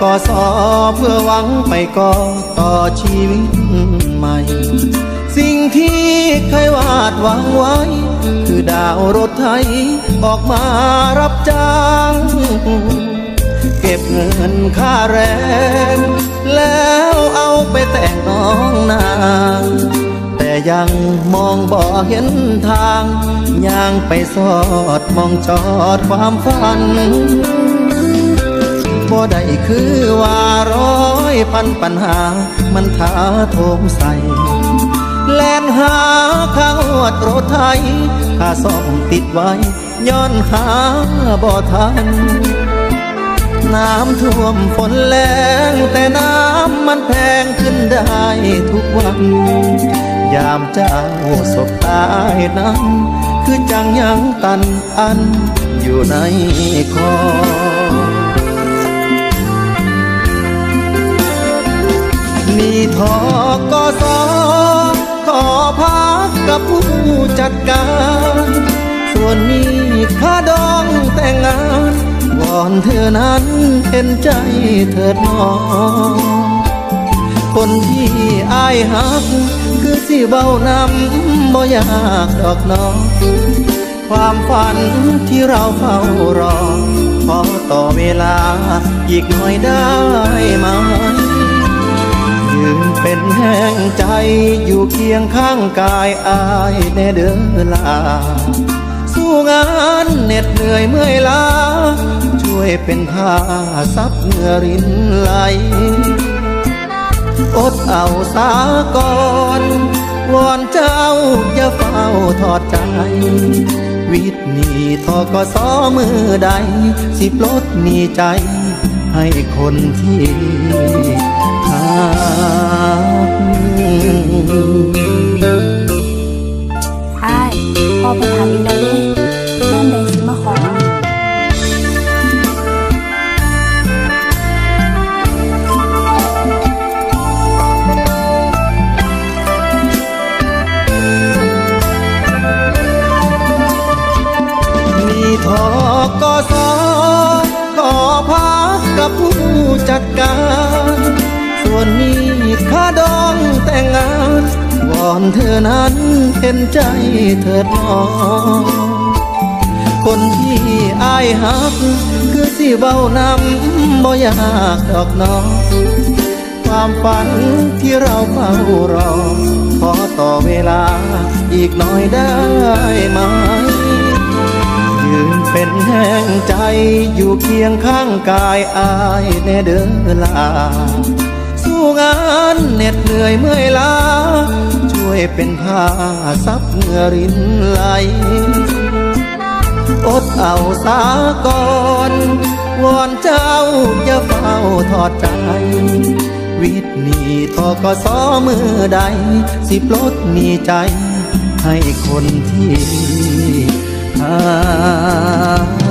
กอสอเพื่อหวังไปก่อต่อชีวิตใหม่ สิ่งที่เคยวาดหวังไว้ คือดาวรถไทยออกมารับจ้างเก็บเงินค่าแรง แล้วเอาไปแต่งน้องนาง แต่ยังมองบ่เห็นทางย่างไปสอดมองจอดความฝัน บ่ได้คือว่าร้อยพันปัญหา มันท้าโถมใส่แลนหาข้างวดรถไทยค่าซ่อมติดไว้ ย้อนหาบ่ทัน น้ำท่วมฝนแรงแต่น้ำมันแพงขึ้นได้ทุกวัน ยามเจ้าสบตายนั้นคือจังยังตันอันอยู่ในคอ กับผู้จัดการ ส่วนนี้ค่าดองแต่งงานวอนเธอนั้นเห็นใจเถิดน้อง คนที่อายหัก คือสิเบานำบ่อยากดอกน้องความฝันที่เราเฝ้ารอ ขอต่อเวลาอีกหน่อยได้ไหม เป็นแห้งใจอยู่เคียงข้างกายอายแน่เดินลา สู้งานเหน็ดเหนื่อยเมื่อยล้า ช่วยเป็นผ้าซับเหงื่อรินไหล อดเอาสาก่อนวอนเจ้าอย่าเฝ้าทอดใจ วิทนีทอก็สอมือใด สิปลดหนีใจให้คนที่หัก อ้ายพ่อไปถามอีกแล้วเด้เรื่องใดสิมาขอมีทอกสอขอพักกับผู้จัดการ วอนเธอนั้นเห็นใจเถิดน้องคนที่อายหัก คือสิเบานำบ่อยากดอกน้องความฝันที่เราเฝ้ารอ ขอต่อเวลาอีกหน่อยได้ไหม ยืนเป็นแห้งใจอยู่เคียงข้างกายอายแน่เดินลา สู้งานเหน็ดเหนื่อยเมื่อยล้า เป็นผ้าซับเหงื่อรินไหล อดเอาสาก่อนวอนเจ้าอย่าเฝ้าทอดใจ วิทนีทอกสอมือใด สิปลดหนีใจ ให้คนที่หัก